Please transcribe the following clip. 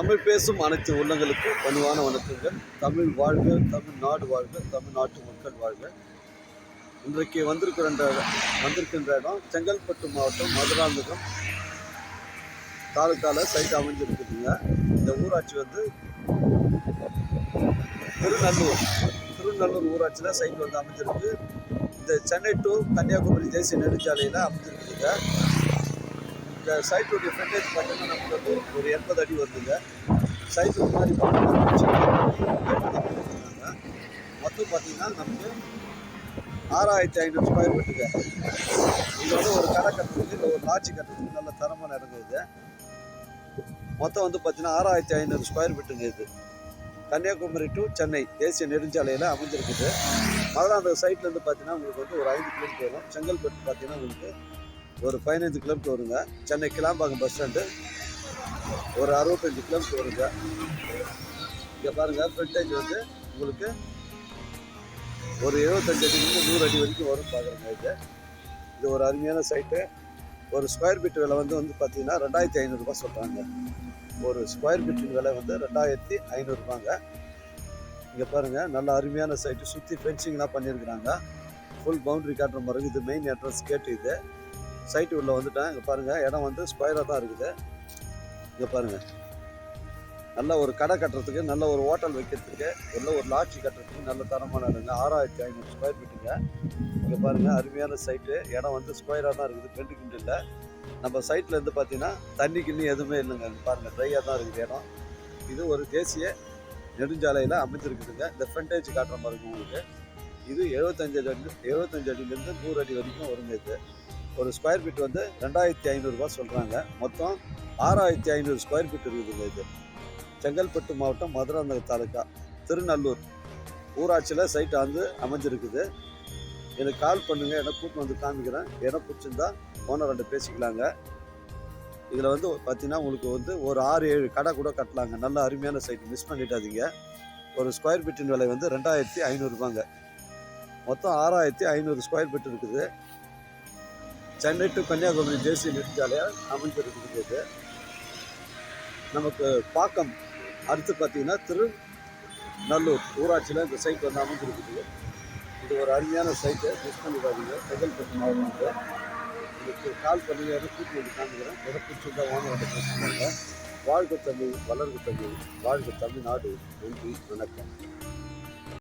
தமிழ் பேசும் அனைத்து உள்ளங்களுக்கு பணிவான வணக்கங்கள். தமிழ் வாழ்க தமிழ்நாடு வாழ்க தமிழ்நாட்டு மக்கள் வாழ்க. இன்றைக்கு வந்திருக்கின்ற வந்திருக்கின்ற இடம் செங்கல்பட்டு மாவட்டம் மதுராந்தகம் தாலுக்காவில் சைட் அமைஞ்சிருக்குதுங்க. இந்த ஊராட்சி வந்து திருநல்லூர் திருநல்லூர் ஊராட்சியில் சைட் வந்து அமைஞ்சிருக்கு. இந்த சென்னை டு கன்னியாகுமரி தேசிய நெடுஞ்சாலையில் அமைஞ்சிருக்குதுங்க. இந்த சைட்டுடைய ஃப்ரண்டேஜ் பார்த்தீங்கன்னா நமக்கு வந்து ஒரு எண்பது அடி வருதுங்க. சைட்டு மாதிரி பார்த்தீங்கன்னா மொத்தம் பார்த்தீங்கன்னா நமக்கு ஆறாயிரத்தி ஐநூறு ஸ்கொயர் ஃபீட்டுங்க இது வந்து ஒரு கடை கட்டுறதுக்கு இல்லை ஒரு லாட்சி கட்டுறதுக்கு நல்ல தரமாக இடங்க மொத்தம் வந்து பார்த்தீங்கன்னா ஆறாயிரத்தி ஐநூறு ஸ்கொயர் ஃபீட்டுங்க இது. கன்னியாகுமரி டு சென்னை தேசிய நெடுஞ்சாலையில் அமைஞ்சிருக்குது. மதுராந்தகம் சைட்லேருந்து பார்த்தீங்கன்னா உங்களுக்கு வந்து ஒரு ஐந்து கிலோமீட்டர் வரும். செங்கல்பட்டு பார்த்தீங்கன்னா உங்களுக்கு ஒரு பதினஞ்சு கிலோமீட்டர் வருங்க. சென்னை கிளாம்பாக்கம் பஸ் ஸ்டாண்டு ஒரு அறுபத்தஞ்சு கிலோமீட்டர் வருங்க. இங்கே பாருங்கள் ஃப்ரண்டேஜ் வந்து உங்களுக்கு ஒரு எழுபத்தஞ்சு அடிலேருந்து நூறு அடி வரைக்கும் வரும் பார்க்குறேங்க இது. இது ஒரு அருமையான சைட்டு ஒரு ஸ்கொயர் ஃபீட் விலை வந்து வந்து பார்த்தீங்கன்னா ரெண்டாயிரத்தி ஐநூறுரூபா சொல்கிறாங்க ஒரு ஸ்கொயர் ஃபீட்டின் விலை வந்து ரெண்டாயிரத்தி ஐநூறுரூபாங்க இங்கே பாருங்கள் நல்ல அருமையான சைட்டு சுற்றி ஃபென்சிங்லாம் பண்ணியிருக்கிறாங்க. ஃபுல் பவுண்டரி காட்டுற மாதிரி இது மெயின் அட்ரஸ் கேட்டு இது. சைட்டு உள்ளே வந்துட்டேன். இங்கே பாருங்கள் இடம் வந்து ஸ்கொயராக தான் இருக்குது. இங்கே பாருங்கள் நல்ல ஒரு கடை கட்டுறதுக்கு நல்ல ஒரு ஹோட்டல் வைக்கிறதுக்கு நல்ல ஒரு லாட்ஜி கட்டுறதுக்கு நல்ல தரமான இடங்க. ஆறாயிரத்தி ஐநூறு ஸ்கொயர் ஃபீட்டுங்க இங்கே பாருங்கள் அருமையான சைட்டு. இடம் வந்து ஸ்கொயராக தான் இருக்குது. பெண்டு கிண்டு இல்லை. நம்ம சைட்டில் இருந்து பார்த்தீங்கன்னா தண்ணி கிண்ணி எதுவுமே இல்லைங்க. பாருங்கள் ட்ரையாக தான் இருக்குது இடம். இது ஒரு தேசிய நெடுஞ்சாலையில் அமைஞ்சிருக்குதுங்க. இந்த ஃப்ரண்டேஜ் காட்டுற மாதிரி இருக்கும் உங்களுக்கு. இது எழுபத்தஞ்சு அடி எழுபத்தஞ்சு அடியிலேருந்து நூறு அடி வரைக்கும் வருங்க இது. ஒரு ஸ்கொயர் ஃபீட் வந்து ரெண்டாயிரத்தி ஐநூறுரூவா சொல்கிறாங்க மொத்தம் ஆறாயிரத்தி ஐநூறு ஸ்கொயர் ஃபீட் இருக்குதுங்க இது. செங்கல்பட்டு மாவட்டம் மதுராந்தக தாலுக்கா திருநல்லூர். ஊராட்சியில் சைட் வந்து அமைஞ்சிருக்குது. எனக்கு கால் பண்ணுங்கள் இடம் கூப்பிட்டு வந்து காமிக்கிறேன். இடம் பிடிச்சிருந்தா ஓனர் ரெண்டு பேசிக்கலாங்க. இதில் வந்து பார்த்தீங்கன்னா உங்களுக்கு வந்து ஒரு ஆறு ஏழு கடை கூட கட்டலாங்க. நல்ல அருமையான சைட் மிஸ் பண்ணிட்டாதீங்க ஒரு ஸ்கொயர் ஃபீட்டின் விலை வந்து ரெண்டாயிரத்தி ஐநூறுரூபாங்க மொத்தம் ஆறாயிரத்தி ஐநூறு ஸ்கொயர் ஃபீட் இருக்குது. சென்னை டு கன்னியாகுமரி தேசிய நெடுஞ்சாலையாக அமைஞ்சிருக்கிறது நமக்கு பாக்கம் அடுத்து பார்த்தீங்கன்னா திரு நல்லூர் ஊராட்சியில் இந்த சைட் வந்து அமைஞ்சிருக்குது இது ஒரு அருமையான சைட்டு மிஸ் பண்ணிடாதீங்க. செங்கல்பட்டு மாவட்டம் இதுக்கு கால் பண்ணுங்க கூட்டி வந்து காமிக்கிறேன். எதை பிடிச்சிருந்தா வாங்க பேசுகிறாங்க வாழ்க தமிழ் வளர்க தமிழ் வாழ்க தமிழ்நாடு நன்றி வணக்கம்.